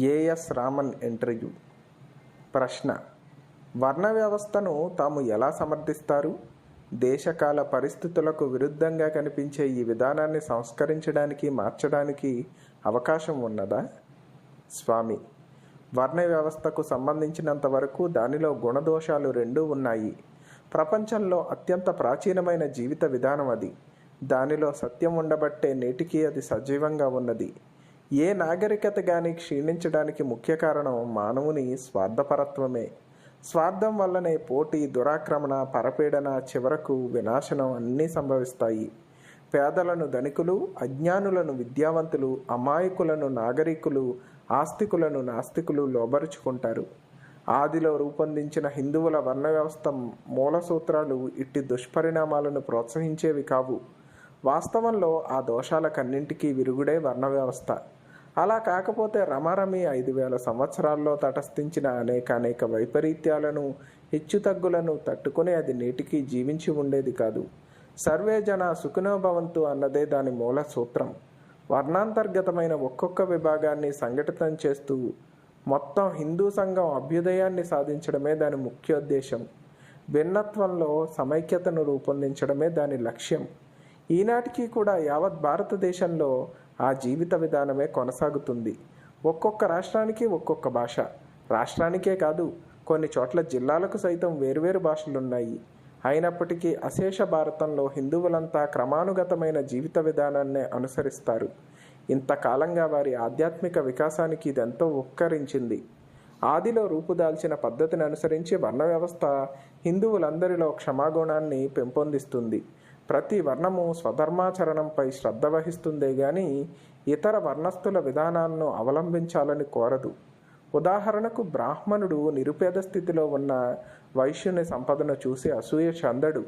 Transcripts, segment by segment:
As Raman interview. ప్రశ్న వర్ణ వ్యవస్థను తాము ఎలా సమర్థిస్తారు? దేశకాల పరిస్థితులకు విరుద్ధంగా కనిపించే ఈ విధానాన్ని సంస్కరించడానికి మార్చడానికి అవకాశం ఉన్నదా? స్వామి వర్ణ వ్యవస్థకు సంబంధించినంత వరకు దానిలో గుణదోషాలు రెండూ ఉన్నాయి. ప్రపంచంలో అత్యంత ప్రాచీనమైన జీవిత విధానం అది. దానిలో సత్యం ఉండబట్టే నేటికి అది సజీవంగా ఉన్నది. ఏ నాగరికత కానీ క్షీణించడానికి ముఖ్య కారణం మానవుని స్వార్థపరత్వమే. స్వార్థం వల్లనే పోటీ దురాక్రమణ పరపీడన చివరకు వినాశనం అన్నీ సంభవిస్తాయి. పేదలను ధనికులు అజ్ఞానులను విద్యావంతులు అమాయకులను నాగరికులు ఆస్తికులను నాస్తికులు లోబరుచుకుంటారు. ఆదిలో రూపొందించిన హిందువుల వర్ణ వ్యవస్థ మూల సూత్రాలు ఇట్టి దుష్పరిణామాలను ప్రోత్సహించేవి కావు. వాస్తవంలో ఆ దోషాలకన్నింటికీ విరుగుడే వర్ణ వ్యవస్థ అలా కాకపోతే రమారమి ఐదు వేల సంవత్సరాల్లో తటస్థించిన అనేక అనేక వైపరీత్యాలను హెచ్చుతగ్గులను తట్టుకుని అది నేటికి జీవించి ఉండేది కాదు. సర్వే జన సుఖినోభవంతు అన్నదే దాని మూల సూత్రం. వర్ణాంతర్గతమైన ఒక్కొక్క విభాగాన్ని సంఘటితం చేస్తూ మొత్తం హిందూ సంఘం అభ్యుదయాన్ని సాధించడమే దాని ముఖ్యోద్దేశం. భిన్నత్వంలో సమైక్యతను రూపొందించడమే దాని లక్ష్యం. ఈనాటికి కూడా యావత్ భారతదేశంలో ఆ జీవిత విధానమే కొనసాగుతుంది. ఒక్కొక్క రాష్ట్రానికి ఒక్కొక్క భాష. రాష్ట్రానికే కాదు కొన్ని చోట్ల జిల్లాలకు సైతం వేర్వేరు భాషలున్నాయి. అయినప్పటికీ అశేష భారతంలో హిందువులంతా క్రమానుగతమైన జీవిత విధానాన్నే అనుసరిస్తారు. ఇంతకాలంగా వారి ఆధ్యాత్మిక వికాసానికి ఇదెంతో ఉపకరించింది ఆదిలో రూపుదాల్చిన పద్ధతిని అనుసరించి వర్ణ వ్యవస్థ హిందువులందరిలో క్షమాగుణాన్ని పెంపొందిస్తుంది. ప్రతి వర్ణము స్వధర్మాచరణంపై శ్రద్ధ వహిస్తుందే గాని ఇతర వర్ణస్థుల విధానాలను అవలంబించాలని కోరదు. ఉదాహరణకు బ్రాహ్మణుడు నిరుపేద స్థితిలో ఉన్న వైశ్యుని సంపదను చూసి అసూయ చందడు.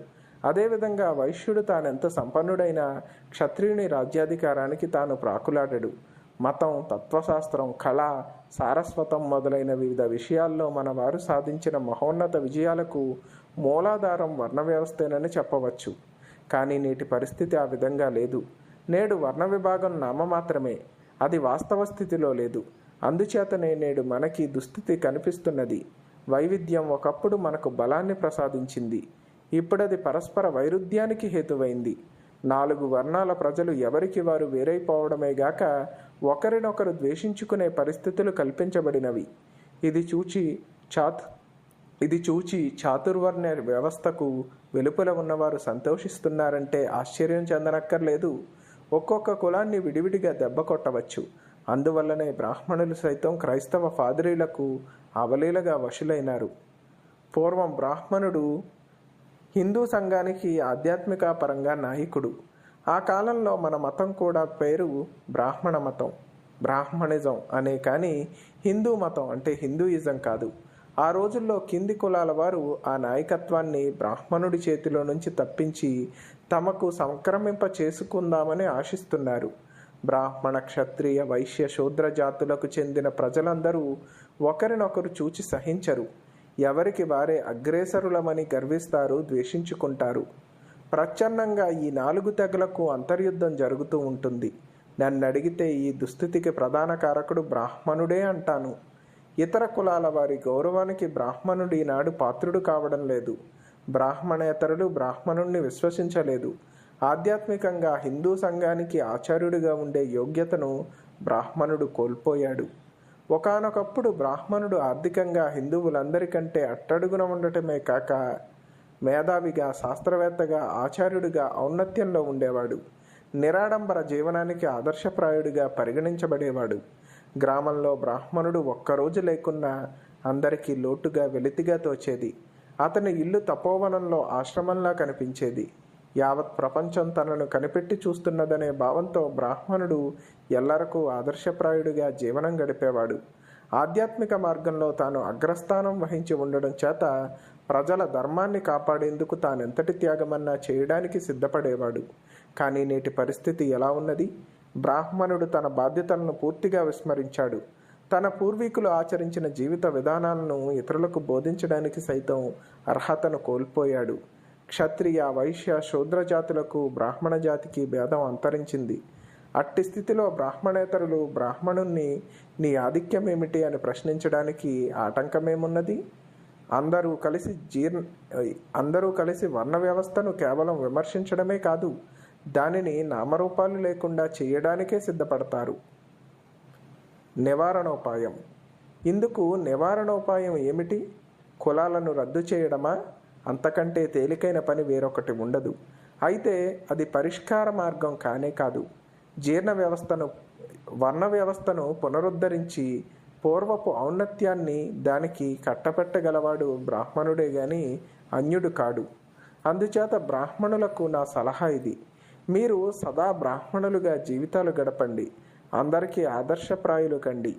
అదేవిధంగా వైశ్యుడు తానెంత సంపన్నుడైనా క్షత్రియుని రాజ్యాధికారానికి తాను ప్రాకులాడడు. మతం తత్వశాస్త్రం కళ సారస్వతం మొదలైన వివిధ విషయాల్లో మన వారు సాధించిన మహోన్నత విజయాలకు మూలాధారం వర్ణ వ్యవస్థేనని చెప్పవచ్చు. కానీ నేటి పరిస్థితి ఆ విధంగా లేదు. నేడు వర్ణ విభాగం నామమాత్రమే అది వాస్తవ స్థితిలో లేదు. అందుచేతనే నేడు మనకి దుస్థితి కనిపిస్తున్నది. వైవిధ్యం ఒకప్పుడు మనకు బలాన్ని ప్రసాదించింది. ఇప్పుడది పరస్పర వైరుధ్యానికి హేతువైంది. నాలుగు వర్ణాల ప్రజలు ఎవరికి వారు వేరైపోవడమే గాక ఒకరినొకరు ద్వేషించుకునే పరిస్థితులు కల్పించబడినవి. ఇది చూచి చాత్ ఇది చూచి చాతుర్వర్ణ వ్యవస్థకు వెలుపల ఉన్నవారు సంతోషిస్తున్నారంటే ఆశ్చర్యం చెందనక్కర్లేదు. ఒక్కొక్క కులాన్ని విడివిడిగా దెబ్బ కొట్టవచ్చు. అందువల్లనే బ్రాహ్మణులు సైతం క్రైస్తవ ఫాదరీలకు అవలీలగా వశులైనారు. పూర్వం బ్రాహ్మణుడు హిందూ సంఘానికి ఆధ్యాత్మిక పరంగా నాయకుడు. ఆ కాలంలో మన మతం కూడా పేరు బ్రాహ్మణ మతం బ్రాహ్మణిజం అనే కానీ హిందూ మతం అంటే హిందూయిజం కాదు. ఆ రోజుల్లో కింది కులాల వారు ఆ నాయకత్వాన్ని బ్రాహ్మణుడి చేతిలో నుంచి తప్పించి తమకు సంక్రమింప చేసుకుందామని ఆశిస్తున్నారు. బ్రాహ్మణ క్షత్రియ వైశ్య శూద్ర జాతులకు చెందిన ప్రజలందరూ ఒకరినొకరు చూచి సహించరు. ఎవరికి వారే అగ్రేసరులమని గర్విస్తారు ద్వేషించుకుంటారు. ప్రచ్ఛన్నంగా ఈ నాలుగు తెగలకు అంతర్యుద్ధం జరుగుతూ ఉంటుంది. నన్ను అడిగితే ఈ దుస్థితికి ప్రధాన కారకుడు బ్రాహ్మణుడే అంటాను. ఇతర కులాల వారి గౌరవానికి బ్రాహ్మణుడు ఈనాడు పాత్రుడు కావడం లేదు. బ్రాహ్మణేతరులు బ్రాహ్మణుణ్ణి విశ్వసించలేదు. ఆధ్యాత్మికంగా హిందూ సంఘానికి ఆచార్యుడిగా ఉండే యోగ్యతను బ్రాహ్మణుడు కోల్పోయాడు. ఒకానొకప్పుడు బ్రాహ్మణుడు ఆర్థికంగా హిందువులందరికంటే అట్టడుగున ఉండటమే కాక మేధావిగా శాస్త్రవేత్తగా ఆచార్యుడిగా ఔన్నత్యంలో ఉండేవాడు. నిరాడంబర జీవనానికి ఆదర్శప్రాయుడిగా పరిగణించబడేవాడు. గ్రామంలో బ్రాహ్మణుడు ఒక్కరోజు లేకున్నా అందరికీ లోటుగా వెలితిగా తోచేది. అతని ఇల్లు తపోవనంలో ఆశ్రమంలా కనిపించేది. యావత్ ప్రపంచం తనను కనిపెట్టి చూస్తున్నదనే భావంతో బ్రాహ్మణుడు ఎల్లరకు ఆదర్శప్రాయుడిగా జీవనం గడిపేవాడు. ఆధ్యాత్మిక మార్గంలో తాను అగ్రస్థానం వహించి ఉండడం చేత ప్రజల ధర్మాన్ని కాపాడేందుకు తానెంతటి త్యాగమన్నా చేయడానికి సిద్ధపడేవాడు. కానీ నేటి పరిస్థితి ఎలా ఉన్నది? బ్రాహ్మణుడు తన బాధ్యతలను పూర్తిగా విస్మరించాడు. తన పూర్వీకులు ఆచరించిన జీవిత విధానాలను ఇతరులకు బోధించడానికి సైతం అర్హతను కోల్పోయాడు. క్షత్రియ వైశ్య శూద్ర జాతులకు బ్రాహ్మణ జాతికి భేదం అంతరించింది. అట్టి స్థితిలో బ్రాహ్మణేతరులు బ్రాహ్మణుణ్ణి నీ ఆధిక్యం ఏమిటి అని ప్రశ్నించడానికి ఆటంకమేమున్నది? అందరూ కలిసి జీర్ణ అందరూ కలిసి వర్ణ వ్యవస్థను కేవలం విమర్శించడమే కాదు దానిని నామరూపాలు లేకుండా చేయడానికే సిద్ధపడతారు. నివారణోపాయం. ఇందుకు నివారణోపాయం ఏమిటి? కులాలను రద్దు చేయడమా? అంతకంటే తేలికైన పని వేరొకటి ఉండదు. అయితే అది పరిష్కార మార్గం కానే కాదు. జీర్ణ వ్యవస్థను వర్ణ వ్యవస్థను పునరుద్ధరించి పూర్వపు ఔన్నత్యాన్ని దానికి కట్టపెట్టగలవాడు బ్రాహ్మణుడే గాని అన్యుడు కాడు. అందుచేత బ్రాహ్మణులకు నా సలహా ఇది. మీరు సదా బ్రాహ్మణులుగా జీవితాలు గడపండి. అందరికీ ఆదర్శప్రాయులు కండి.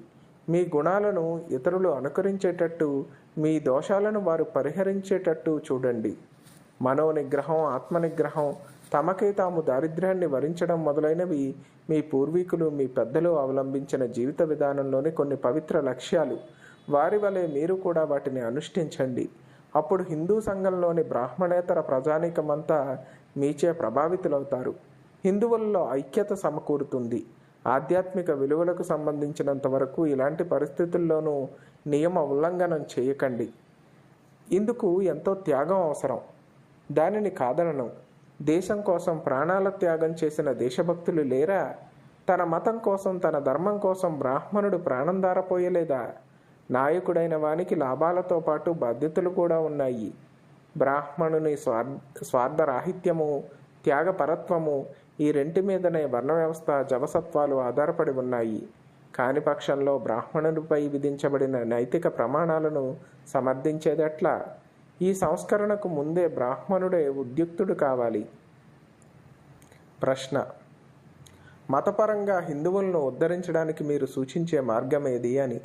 మీ గుణాలను ఇతరులు అనుకరించేటట్టు మీ దోషాలను వారు పరిహరించేటట్టు చూడండి. మనోనిగ్రహం ఆత్మనిగ్రహం తమకే తాము దారిద్ర్యాన్ని వరించడం మొదలైనవి మీ పూర్వీకులు మీ పెద్దలు అవలంబించిన జీవిత విధానంలోని కొన్ని పవిత్ర లక్ష్యాలు. వారి వలె మీరు కూడా వాటిని అనుష్ఠించండి. అప్పుడు హిందూ సంఘంలోని బ్రాహ్మణేతర ప్రజానీకమంతా మీచే ప్రభావితులవుతారు. హిందువుల్లో ఐక్యత సమకూరుతుంది. ఆధ్యాత్మిక విలువలకు సంబంధించినంత వరకు ఇలాంటి పరిస్థితుల్లోనూ నియమ ఉల్లంఘనం చేయకండి. ఇందుకు ఎంతో త్యాగం అవసరం. దానిని కాదనను. దేశం కోసం ప్రాణాల త్యాగం చేసిన దేశభక్తులు లేరా? తన మతం కోసం తన ధర్మం కోసం బ్రాహ్మణుడు ప్రాణం దారపోయలేదా? నాయకుడైన వానికి లాభాలతో పాటు బాధ్యతలు కూడా ఉన్నాయి. బ్రాహ్మణుని స్వార్ స్వార్థరాహిత్యము త్యాగపరత్వము ఈ రెంటి మీదనే వర్ణ వ్యవస్థ జవసత్వాలు ఆధారపడి ఉన్నాయి. కాని పక్షంలో బ్రాహ్మణునిపై విధించబడిన నైతిక ప్రమాణాలను సమర్థించేదెట్లా? ఈ సంస్కరణకు ముందే బ్రాహ్మణుడే ఉద్యుక్తుడు కావాలి. ప్రశ్న. మతపరంగా హిందువులను ఉద్ధరించడానికి మీరు సూచించే మార్గం ఏది అని.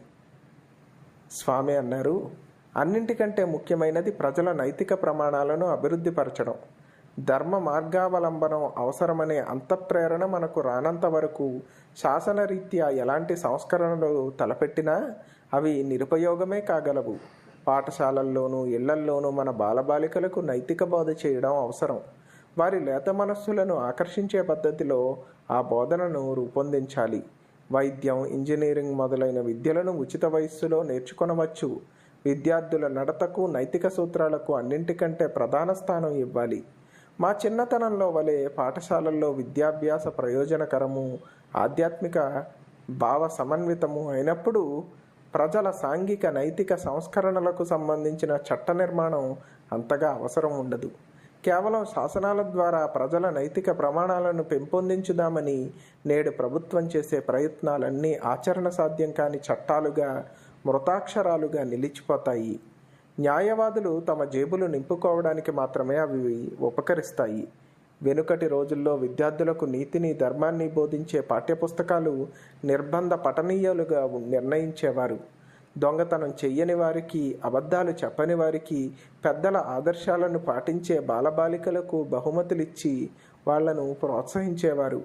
స్వామి అన్నారు అన్నింటికంటే ముఖ్యమైనది ప్రజల నైతిక ప్రమాణాలను అభివృద్ధిపరచడం ధర్మ మార్గావలంబనం అవసరమనే అంతఃప్రేరణ మనకు రానంత వరకు శాసనరీత్యా ఎలాంటి సంస్కరణలు తలపెట్టినా అవి నిరుపయోగమే కాగలవు. పాఠశాలల్లోనూ ఇళ్ళల్లోనూ మన బాలబాలికలకు నైతిక బోధ చేయడం అవసరం. వారి లేత మనస్సులను ఆకర్షించే పద్ధతిలో ఆ బోధనను రూపొందించాలి. వైద్యం ఇంజనీరింగ్ మొదలైన విద్యలను ఉచిత వయస్సులో నేర్చుకొనవచ్చు. విద్యార్థుల నడతకు నైతిక సూత్రాలకు అన్నింటికంటే ప్రధాన స్థానం ఇవ్వాలి. మా చిన్నతనంలో వలె పాఠశాలల్లో విద్యాభ్యాస ప్రయోజనకరము ఆధ్యాత్మిక భావ సమన్వితము అయినప్పుడు ప్రజల సాంఘిక నైతిక సంస్కరణలకు సంబంధించిన చట్ట నిర్మాణం అంతగా అవసరం ఉండదు. కేవలం శాసనాల ద్వారా ప్రజల నైతిక ప్రమాణాలను పెంపొందించుదామని నేడు ప్రభుత్వం చేసే ప్రయత్నాలన్నీ ఆచరణ సాధ్యం కాని చట్టాలుగా మృతాక్షరాలుగా నిలిచిపోతాయి. న్యాయవాదులు తమ జేబులు నింపుకోవడానికి మాత్రమే అవి ఉపకరిస్తాయి. వెనుకటి రోజుల్లో విద్యార్థులకు నీతిని ధర్మాన్ని బోధించే పాఠ్యపుస్తకాలు నిర్బంధ పఠనీయాలుగా నిర్ణయించేవారు. దొంగతనం చెయ్యని వారికి అబద్ధాలు చెప్పని వారికి పెద్దల ఆదర్శాలను పాటించే బాలబాలికలకు బహుమతులిచ్చి వాళ్ళను ప్రోత్సహించేవారు.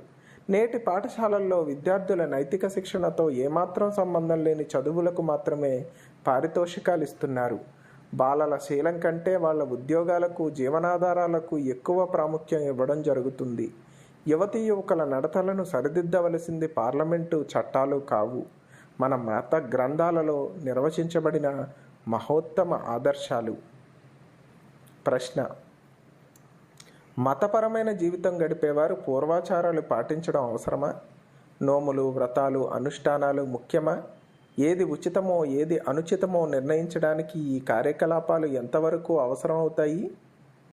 నేటి పాఠశాలల్లో విద్యార్థుల నైతిక శిక్షణతో ఏమాత్రం సంబంధం లేని చదువులకు మాత్రమే పారితోషికాలు ఇస్తున్నారు బాలల శీలం కంటే వాళ్ళ ఉద్యోగాలకు జీవనాధారాలకు ఎక్కువ ప్రాముఖ్యం ఇవ్వడం జరుగుతుంది. యువతీ యువకుల నడతలను సరిదిద్దవలసింది పార్లమెంటు చట్టాలు కావు. మన మత గ్రంథాలలో నిర్వచించబడిన మహోత్తమ ఆదర్శాలు. ప్రశ్న మతపరమైన జీవితం గడిపేవారు పూర్వాచారాలు పాటించడం అవసరమా? నోములు వ్రతాలు అనుష్ఠానాలు ముఖ్యమా? ఏది ఉచితమో ఏది అనుచితమో నిర్ణయించడానికి ఈ కార్యకలాపాలు ఎంతవరకు అవసరం అవుతాయి